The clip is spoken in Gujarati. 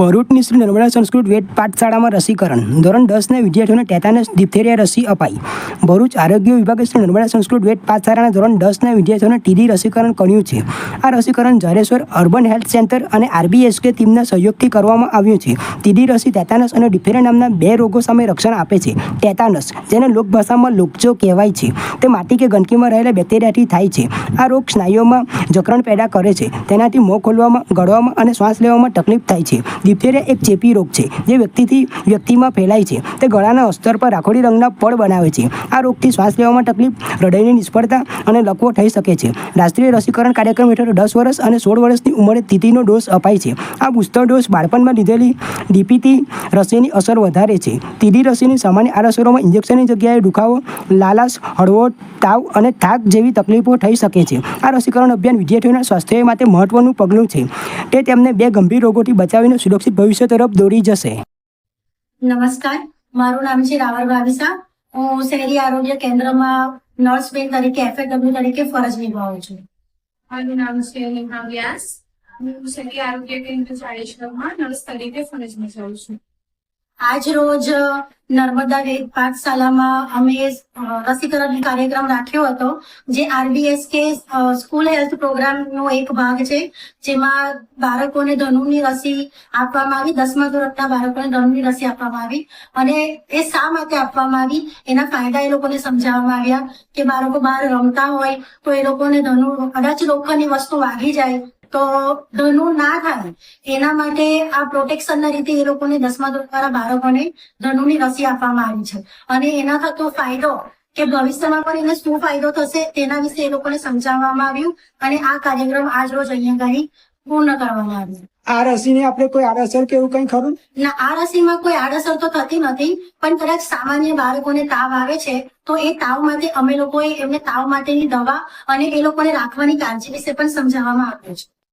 ભરૂચની શ્રી નર્મદા સંસ્કૃત વેદ પાઠશાળામાં રસીકરણ. ધોરણ દસના વિદ્યાર્થીઓને ટેટાનસ ડિપ્થેરિયા રસી અપાઈ. ભરૂચ આરોગ્ય વિભાગે શ્રી નર્મદા સંસ્કૃત વેદ પાઠશાળાના ધોરણ દસના વિદ્યાર્થીઓને ટીડી રસીકરણ કર્યું છે. આ રસીકરણ જરેશ્વર અર્બન હેલ્થ સેન્ટર અને આરબીએસકે ટીમના સહયોગથી કરવામાં આવ્યું છે. ટીડી રસી ટેટાનસ અને ડિપ્થેરિયા નામના બે રોગો સામે રક્ષણ આપે છે. ટેટાનસ જેને લોકભાષામાં લોકચો કહેવાય છે. તે માટી કે ગંદકીમાં રહેલા બેક્ટેરિયાથી થાય છે. આ રોગ સ્નાયુઓમાં જકરણ પેદા કરે છે. તેનાથી મોં ખોલવામાં, ગળવામાં અને શ્વાસ લેવામાં તકલીફ થાય છે. ડિપ્થેરિયા એક ચેપી રોગ છે, જે વ્યક્તિથી વ્યક્તિમાં ફેલાય છે. તે ગળાના અસ્તર પર રાખોડી રંગના પડ બનાવે છે. આ રોગથી શ્વાસ લેવામાં તકલીફ, હૃદયની નિષ્ફળતા અને લકવો થઈ શકે છે. રાષ્ટ્રીય રસીકરણ કાર્યક્રમ હેઠળ દસ વર્ષ અને સોળ વર્ષની ઉંમરે તિથિનો ડોઝ અપાય છે. આ બુસ્ટર ડોઝ બાળપણમાં લીધેલી ડીપીટી રસીની અસર વધારે છે. ટીડી રસીની સામાન્ય આ અસરોમાં ઇન્જેક્શનની જગ્યાએ દુખાવો, લાલાશ, હળવો, તાવ અને થાક જેવી તકલીફો થઈ શકે છે. આ રસીકરણ અભિયાન વિદ્યાર્થીઓના સ્વાસ્થ્ય માટે મહત્વનું પગલું છે. તે તેમને બે ગંભીર રોગોથી બચાવીને સુરક્ષિત ભવિષ્ય તરફ દોરી જશે. નમસ્કાર. મારું નામ છે રાવર ભાવિસા હું શહેરી આરોગ્ય કેન્દ્રમાં નર્સ બેન તરીકે એફએડબ્લ્યુ તરીકે ફરજ નિભાવું છું. મારું નામ છે નેહા વ્યાસ. હું શહેરી આરોગ્ય કેન્દ્ર જાડેશ્વરમાં નર્સ તરીકે ફરજ નિભાવું છું. આજ રોજ નર્મદા વેદ પાઠશાલામાં અમે રસીકરણ કાર્યક્રમ રાખ્યો હતો, જે આરબીએસકે સ્કૂલ હેલ્થ પ્રોગ્રામનો એક ભાગ છે, જેમાં બાળકોને ધનુની રસી આપવામાં આવી, દસમા ધોરણના બાળકોને ધનુની રસી આપવામાં આવી, અને એ શા માટે આપવામાં આવી, એના ફાયદા એ લોકોને સમજાવવામાં આવ્યા, કે બાળકો બહાર રમતા હોય, તો એ લોકોને ધનુ, કદાચ લોખંડની વસ્તુ વાગી જાય તો ધનુ ના થાય એના માટે આ પ્રોટેક્શનના રીતે એ લોકોને દસમા દ્વારા બાળકોને ધનુની રસી આપવામાં આવી છે. અને એના થતો ફાયદો કે ભવિષ્યમાં પણ એને શું ફાયદો થશે તેના વિશે એ લોકોને સમજાવવામાં આવ્યું અને આ કાર્યક્રમ આજ રોજ અહીંયા આગળ પૂર્ણ કરવામાં આવ્યો. આ રસીને આપણે કોઈ આડઅસર કે એવું કંઈ ખરું? ના આ રસીમાં કોઈ આડઅસર તો થતી નથી પણ કદાચ સામાન્ય બાળકોને તાવ આવે છે તો એ તાવ માટે અમે લોકોએ એમને તાવ માટેની દવા અને એ લોકોને રાખવાની કાળજી વિશે પણ સમજાવવામાં આવ્યું છે.